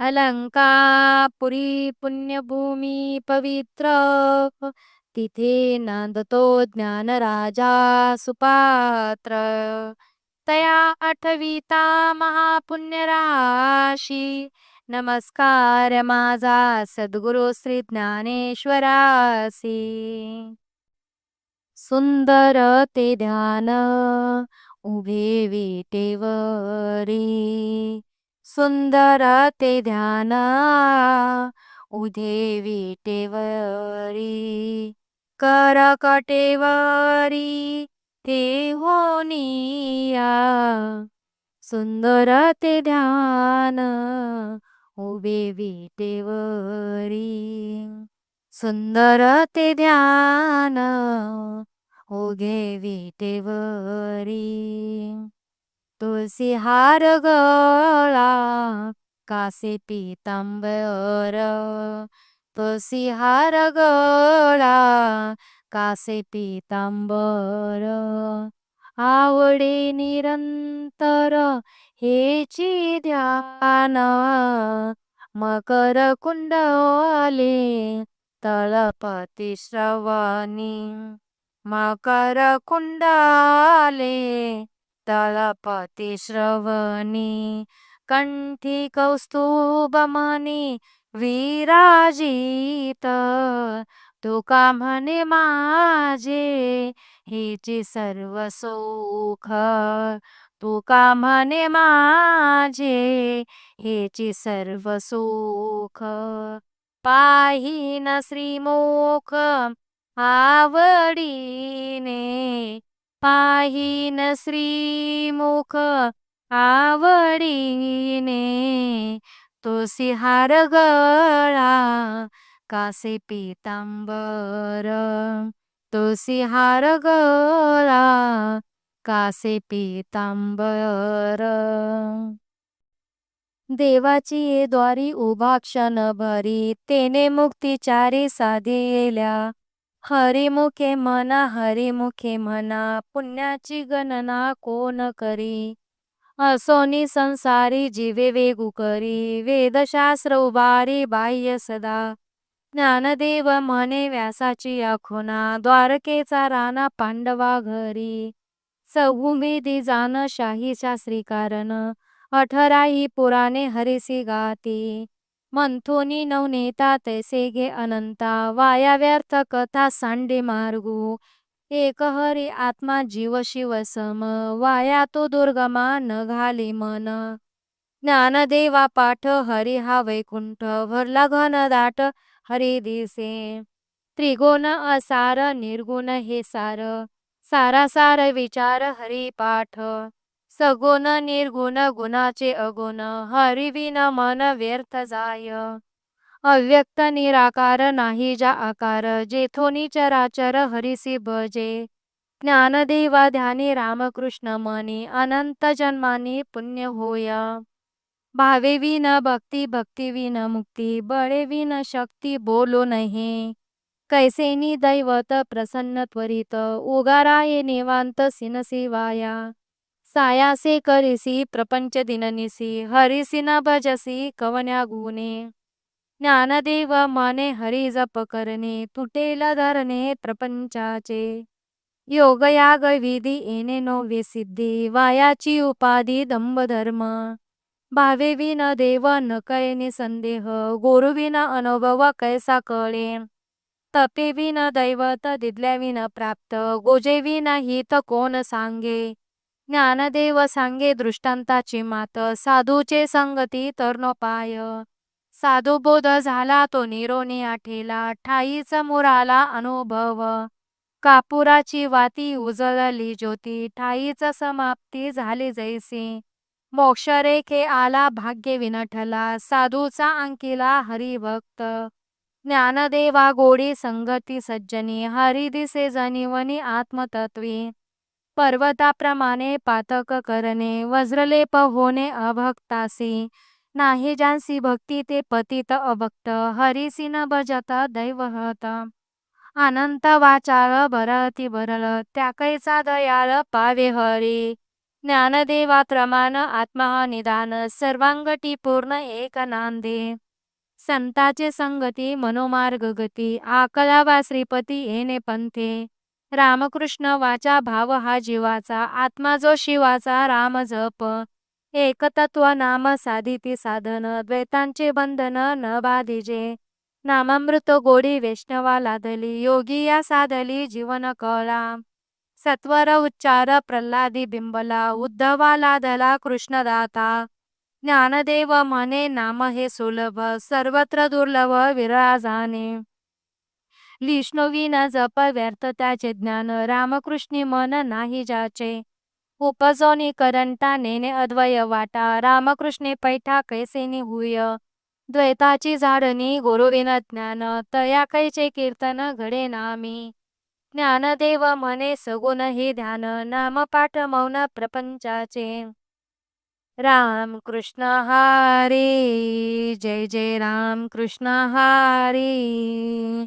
अलंकापुरी पुण्यभूमी पवित्र। तिथे नांदतो ज्ञान राजा सुपात्र। तया आठविता महापुण्यराशी। नमस्कार माझा सद्गुरु श्री ज्ञानेश्वरासी। सुंदर ते ध्यान उभे विटेवरी। सुंदर ते ध्यान उधे विटेवरी करकटेवरी ते होनिया सुंदर ते ध्यान उभे विटेवरी सुंदर ते ध्यान उगे विटेवरी तुलसी हार गळा कासे पितांबर. तुलसी हार गळा कासे पितांबर. आवडे निरंतर हेची ध्यान. मकर कुंडले तळपती श्रवणी. मकर कुंडले तळपती श्रवणी कंठी कौस्तुभमणी विराजित। तुका म्हणे माझे हेची सर्व सुख। तुका म्हणे माझे हेची सर्व सुख। पाहिन श्रीमुख आवडीने पाहिन श्रीमुख आवडीने तो सिहार गळा कासे पितांबर तो सिहार गळा कासे पितांबर. देवाची द्वारी उभा क्षण भरी तेने मुक्तीचारी साधिल्या हरिमुखे म्हणा हरिमुखे म्हणा पुण्याची गणना कोण करी? असोनी संसारी जीवे वेगू करी वेदशास्त्र उभारी बाह्य सदा. ज्ञानदेव म्हणे व्यासाची आखुना द्वारकेचा राणा पांडवा घरी. सौभूमिधी जाण शाही शास्त्री कारण अठराही पुराणे हरिसी गाती. मंथोनी नवनेता तैसे घे अनंता। वाया व्यर्थ कथा सांडे मार्गू। एक हरी आत्मा जीव शिव सम। वाया तो दुर्गमा न घाली मन। ज्ञानदेवा पाठ हरी हा वैकुंठ भरला घन दाट हरी दिसे। त्रिगुण असार निर्गुण हे सार। सारा सार विचार हरी पाठ। सगुण निर्गुण गुणाचे अगुण हरिविन मन व्यर्थ जाय. अव्यक्त निराकार नाही जा आकार जेथोनी चराचर हरिसी भजे. ज्ञानदेवा ध्यानी रामकृष्ण मनी अनंत जन्मानी पुण्य होय. भावे विन भक्ती भक्ती विन मुक्ती बळे विन शक्ती बोलो नहे. कैसेनी दैवत प्रसन्न त्वरित उगाराये निवांत सिनसिवाया. वाया सायासे करिसी प्रपंच दिननिसी हरिसी न भजसी कवन्या गुणे। ज्ञानदेव मने हरी जप करणे तुटेल धरणे प्रपंचाचे। योग याग विधी येणे नोवे सिद्धी वायाची उपाधी दंभ धर्म भावे विन देव न कैने संदेह गुरुविन अनुभव कैसा कळे। तपे विन दैवत दिदल्या विन प्राप्त गोजे विन हित कोण सांगे। ज्ञानदेव सांगे दृष्टांताची मात साधूचे संगती तरणोपाय साधू बोध झाला तो निरोनी आठेला ठाईच मुराला अनुभव. कापुराची वाती उजळली ज्योती ठाईच समाप्ती झाली जैसी. मोक्षरेखे आला भाग्य विनठला साधूचा अंकिला हरिभक्त. ज्ञानदेवा गोडी संगती सज्जनी हरि दिसे जनिवनी आत्मतत्वी. पर्वताप्रमाणे पातक करणे वज्रलेप होणे अभक्तासी. नाही जानसी भक्ती ते पतित अभक्त हरिसी न भजत दैवहत. अनंत वाचाळ भरती भरल त्या कैसा दयाळ पावे हरी. ज्ञानदेवा प्रमाण आत्मा निदान सर्वांगटी पूर्ण एक नांदे संताचे संगती मनोमार्ग गती आकलावा श्रीपती येणे पंथे. रामकृष्ण वाचा भाव हा जीवाचा आत्मा जो शिवाचा राम जप. एकतत्व नाम साधिती साधन द्वैतांचे बंधन न बाधिजे. नामामृत गोडी वैष्णवा लादली योगी या साधली जीवन कळा सत्वर उच्चार प्रल्हादी बिंबला उद्धवा लादला कृष्णदाता. ज्ञानदेव म्हणे नाम हे सुलभ सर्वत्र दुर्लभ विराजाने. विष्णुविना जप व्यर्थ त्याचे ज्ञान रामकृष्णी मन नाही जाचे. उपजोनी करंटा नेने अद्वय वाटा रामकृष्णे पैठा कैसेनी हुय. द्वैताची झाडणी गुरुविन ज्ञान तया कैचे कीर्तन घडे नामी. ज्ञानदेव म्हणे सगुण हे ध्यान नाम पाठ मौन प्रपंचाचे. राम कृष्ण हरी जय जय राम कृष्ण हरी.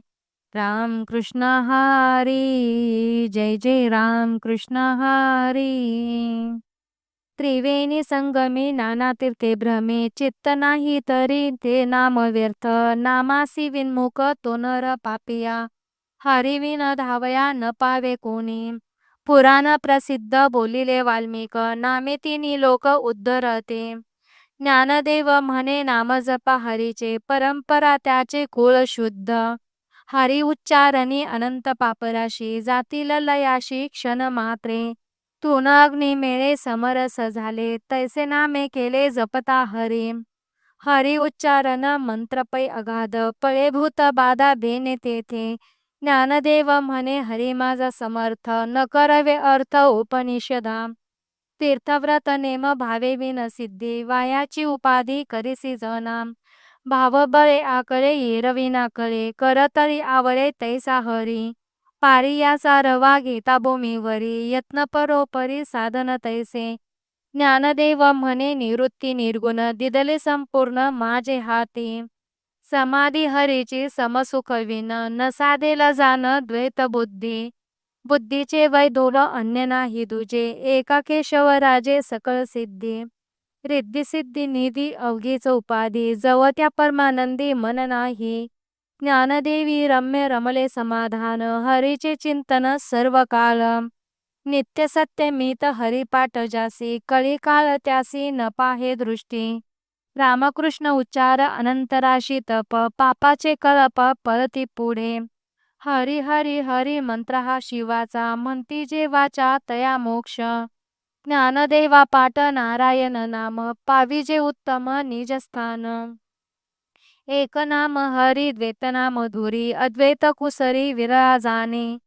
राम कृष्ण हरी जय जय राम कृष्ण हरी। त्रिवेणी संगमे नाना तीर्थे भ्रमे चित्त नाही तरी ते नाम व्यर्थ नामासी विनमुख तो नर पापिया। हरिविन धावया न पावे कोणी। पुराण प्रसिद्ध बोलिले वाल्मिक नामे तिनी लोक उद्धरते। ज्ञानदेव म्हणे नाम जपा हरीचे परंपरा त्याचे कुळ शुद्ध। हरी उच्चारणे अनंत पापराशी जातील लयाशी क्षण मात्रे. तून अग्नी मेळे समरस झाले तैसे नामे केले जपता हरी. हरी उच्चारण मंत्रपै अगाध पळे भूत बाधा बेने तेथे. ज्ञानदेव म्हणे हरी माझा समर्थ न करवे अर्थ उपनिषदा. तीर्थव्रत नेम भावे विन सिद्धी वायाची उपाधी करिसी जनाम भावबळे आकळे येरविना कळे करतरी आवळे तैसा हरी. पारियाचा सारवा घेता भूमीवरी यत्न परोपरी साधन तैसे. ज्ञानदेव म्हणे निवृत्ती निर्गुण दिदले संपूर्ण माझे हाती. समाधी हरीची समसुखविन न साधेला जाण द्वैत बुद्धी. बुद्धीचे वैधोल अन्य नाही दुजे एका केशवराजे सकळ सिद्धी. रिद्धिसिद्धी निधी अवघीच उपाधी जव त्या परमानंदी मन नाही. ज्ञानदेवी रम्य रमले समाधान हरीचे चिंतन सर्व काल नित्य सत्य मीत हरिपाठ जासी कळी काळ त्यासी न पाहे दृष्टी. रामकृष्ण उच्चार अनंतराशी तप पापाचे कळप पळती पुढे. हरी हरी हरी मंत्र हा शिवाचा म्हणती जे वाचा तया मोक्ष. ज्ञानदेवा पाठ नारायण नाम पाविजे उत्तम निजस्थान. एक नाम हरी द्वैत नाम धुरी अद्वैत कुसरी विराजाने.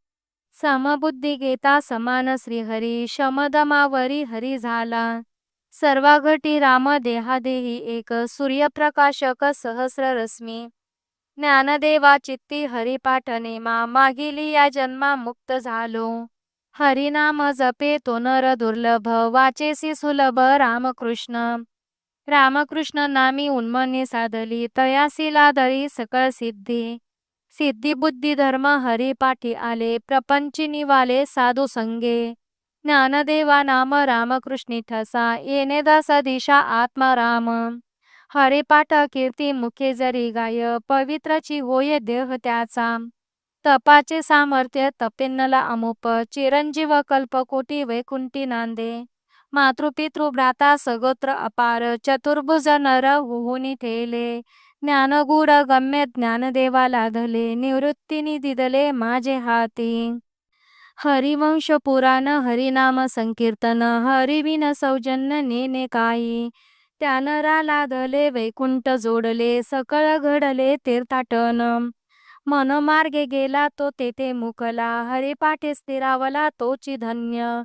समबुद्धी घेता समान श्रीहरी शमदमावरी हरी झाला. सर्वाघटी राम देहादेही एक सूर्यप्रकाशक सहस्र रश्मी. ज्ञानदेवा चित्ती हरिपाठने मागिली या जन्मा मुक्त झालो. हरिनाम जपे तो नर दुर्लभ वाचेसी सुलभ रामकृष्ण। रामकृष्ण नामी उन्मनी साधली तयासीला दरी सकळ सिद्धी। सिद्धी बुद्धी धर्म हरिपाठी आले प्रपंची निवाले साधू संगे। ज्ञानदेवा नाम रामकृष्णी ठसा येणे दास दिशा आत्मराम हरिपाठ कीर्ती मुखे जरी गाय पवित्रची होय देह त्याचा। तपाचे सामर्थ्य तपेन्नला अमुप चिरंजीव कल्पकोटी वैकुंठी नांदे. मातृपितृ भ्राता सगोत्र अपार चतुर्भुज नर हुहुनी ठेले. ज्ञानगूढ गम्य ज्ञानदेवा लाधले निवृत्तीनी दिदले माझे हाती. हरिवंश पुराण हरिनाम संकीर्तन हरिविन सौजन्य नेने काही त्यानरा लाधले वैकुंठ जोडले सकळ घडले तीर्थाटन. मनमार्गे गेला तो तेथे मुकला. हरिपाठे स्थिरावला तोची धन्य.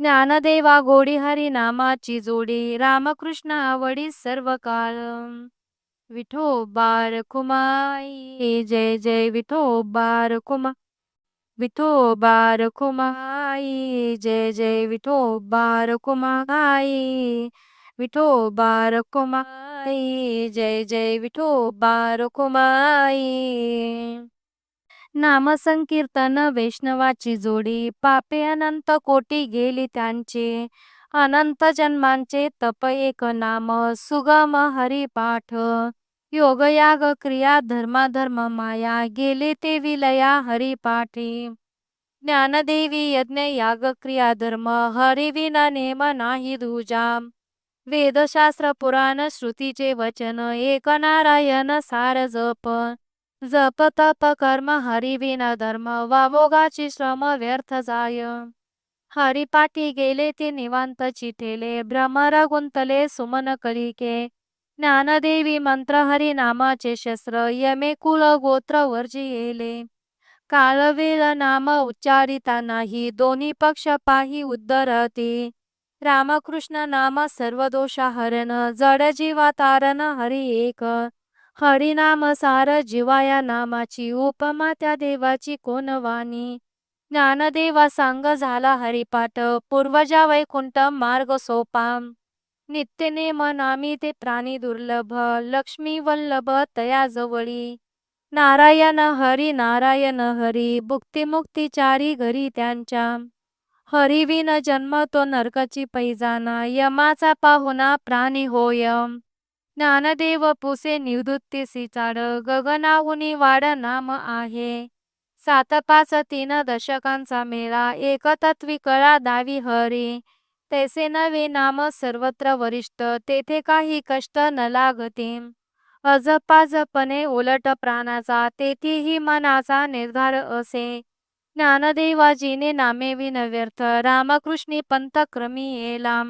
ज्ञानदेवा गोडी हरी नामाची जोडी. रामकृष्ण आवडी सर्व काळ विठो बार कुमाई जय जय विठो बार कुमा विठो बार कुमाई जय जय विठो बार कुमाई विठो रखुमाई जय जय विठो रखुमाई नाम संकीर्तन वैष्णवाची जोडी पापे अनंत कोटी गेली त्यांचे। अनंत जन्मांचे तप एक नाम सुगम हरिपाठ। योग याग क्रिया धर्म माया गेले ते विलया हरिपाठी। ज्ञानदेवी यज्ञ याग क्रिया धर्म हरिविना नेम नाही दूजा। वेदशास्त्र पुराण श्रुतीचे वचन एक नारायण सार जप. जप तप कर्म हरिविना धर्म वावोगाची श्रम व्यर्थ जाय. हरिपाठी गेले ते निवांत चिठेले भ्रमर गुंतले सुमन कलिके. ज्ञानदेवी मंत्र हरी नामाचे शस्त्र यमे कुल गोत्र येले. कालवेल नाम उच्चारिता नाही दोन्ही पक्ष पाही उद्धरते. रामकृष्ण नाम सर्वदोष हरण जड जीवा तारण हरी एक. हरिनाम सार जीवाया नामाची उपमा त्या देवाची कोण वाणी? ज्ञानदेवा सांग झाला हरिपाठ पूर्वजा वैकुंठ मार्ग सोपा नित्यनेम नामी ते प्राणी दुर्लभ लक्ष्मी वल्लभ तया जवळी. नारायण हरी नारायण हरी भुक्ती चारी घरी त्यांच्या. हरिविन जन्म तो नरकाची पैजाना यमाचा पाहुणा प्राणी होय. ज्ञानदेव पुसे निवृत्ती चाड गगनाहुनी वाड नाम आहे. सात पाच तीन दशकांचा मेळा एकतत्वी कळा दावी हरी. तैसे नवे नाम सर्वत्र वरिष्ठ तेथे काही कष्ट न लागते. अजपाजपणे उलट प्राणाचा तेथेही मनाचा निर्धार असे. ज्ञानदेवाजीने नामे विनव्यर्थ रामकृष्णी पंथक्रमी येला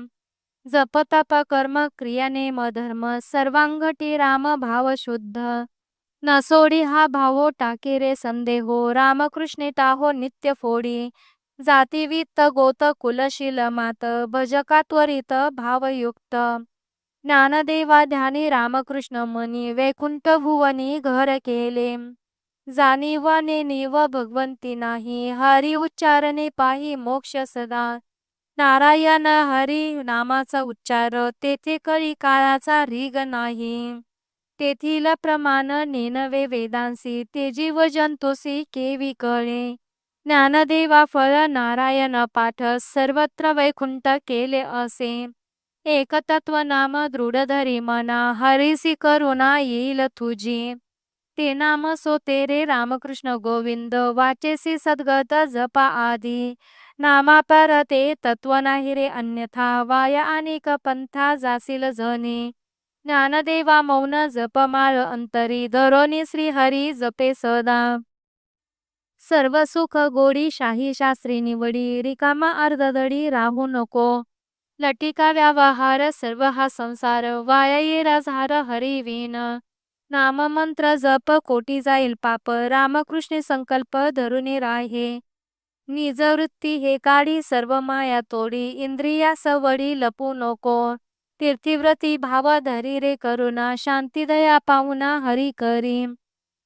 जपतप कर्म क्रियाने धर्म सर्वांगटी राम भाव शुद्ध. नसोडी हा भावो टाके रे संदेहो रामकृष्णे टाहो नित्य फोडी. जातीवित्त गोत कुलशील मात भजका त्वरित भावयुक्त. ज्ञानदेवा ध्यानी रामकृष्ण मनी वैकुंठ भुवनी घर केले. जाणीवाने निव भगवंती नाही. हरी उच्चारणे पाही मोक्ष सदा. नारायण हरी नामाचा उच्चार. तेथे कळी काळाचा रिग नाही. तेथील प्रमाण नेनवे वेदांसी. ते जीव जंतोसी केवी कळे. ज्ञानदेवा फळ नारायण पाठ. सर्वत्र वैकुंठ केले असे. एकतत्व नाम दृढ धरी मना. हरिसी करुणा येईल तुझी. ते नाम सो तेरे रामकृष्ण गोविंद वाचेसी सद्गत जपा आदि। नामा पर ते तत्व नाही रे अन्यथा वाया अनेक पंथा जासील जने। ज्ञानदेवा मौन जपमाळ अंतरी धरोनी श्री हरी जपे सदा। सर्व सुख गोडी शाही शास्त्री निवडी रिकामा अर्धदडी राहू नको। लटिका व्यवहार सर्व हा संसार वाया येरा झार हरिवीन नाम मंत्र जप कोटी जाईल पाप रामकृष्ण संकल्प धरुणे राहे निजवृत्ती हे काढी सर्व माया तोडी इंद्रिया सवडी लपू नको. तीर्थीव्रती भाव धरी रे करुणा शांती दया पाहुना हरी करी.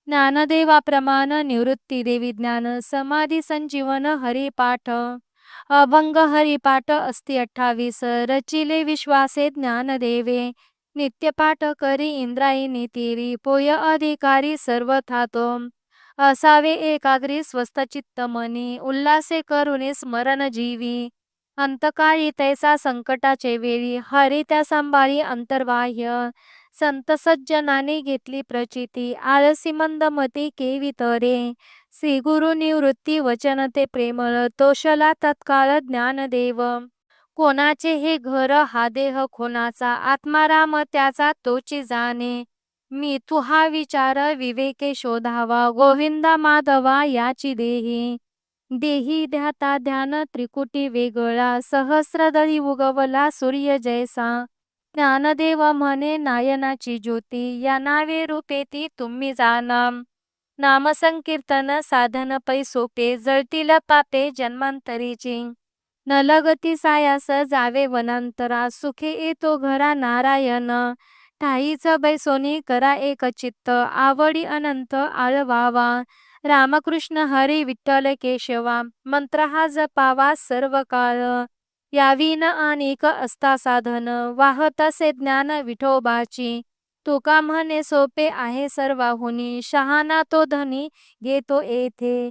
ज्ञानदेवा प्रमाण निवृत्ती देवी ज्ञान समाधी संजीवन हरिपाठ अभंग हरिपाठ अस्ति अठ्ठावीस रचिले विश्वासे ज्ञानदेवे नित्यपाठ करी इंद्रायणी तिरी पोय अधिकारी सर्व थातो असावे एकाग्री स्वस्त चित्त मनी उल्लासे करुणे स्मरण जीवी. अंतकाळी तैसा संकटाचे वेळी हरी त्या सांभाळी अंतर्बाह्य. संत सज्जनाने घेतली प्रचिती आळसी मंदमती केवी तरे. श्री गुरु निवृत्ती वचन ते प्रेमळ तोषला तत्काळ ज्ञानदेव कोणाचे हे घर हा देह कोणाचा? आत्माराम त्याचा तोची जाणे. मी तू हा विचार विवेके शोधावा. गोविंदा माधवा याची देही. देही ध्याता ध्यान त्रिकुटी वेगळा. सहस्रदळी उगवला सूर्य जैसा. ज्ञानदेव म्हणे नायनाची ज्योती. या नावे रूपे ती तुम्ही जाना. नामसंकीर्तन साधन पैसोपे जळतील पापे जन्मांतरीची. न लगती सायास जावे वनांतरा सुखे येतो घरा नारायण. ठाईच बैसोनी करा एक चित्त आवडी अनंत आळवावा. रामकृष्ण हरी विठ्ठल केशवा मंत्र हा जपावा सर्व काळ यावीन आणिक असता साधन वाहतसे ज्ञान विठोबाची. तुका म्हणे सोपे आहे सर्वाहुनी शहाणा तो धनी घेतो येथे.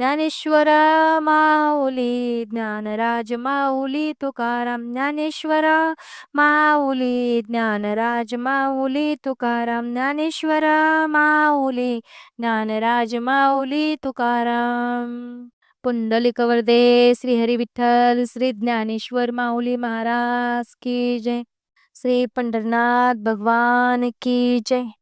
ज्ञानेश्वर माऊली ज्ञानराज माऊली तुकाराम ज्ञानेश्वर माऊली ज्ञानराज माऊली तुकाराम ज्ञानेश्वर माऊली ज्ञानराज माऊली तुकाराम. पुंडलिक वरदे श्री हरी विठ्ठल श्री ज्ञानेश्वर माऊली महाराज की जय. श्री पंढरनाथ भगवान की जय.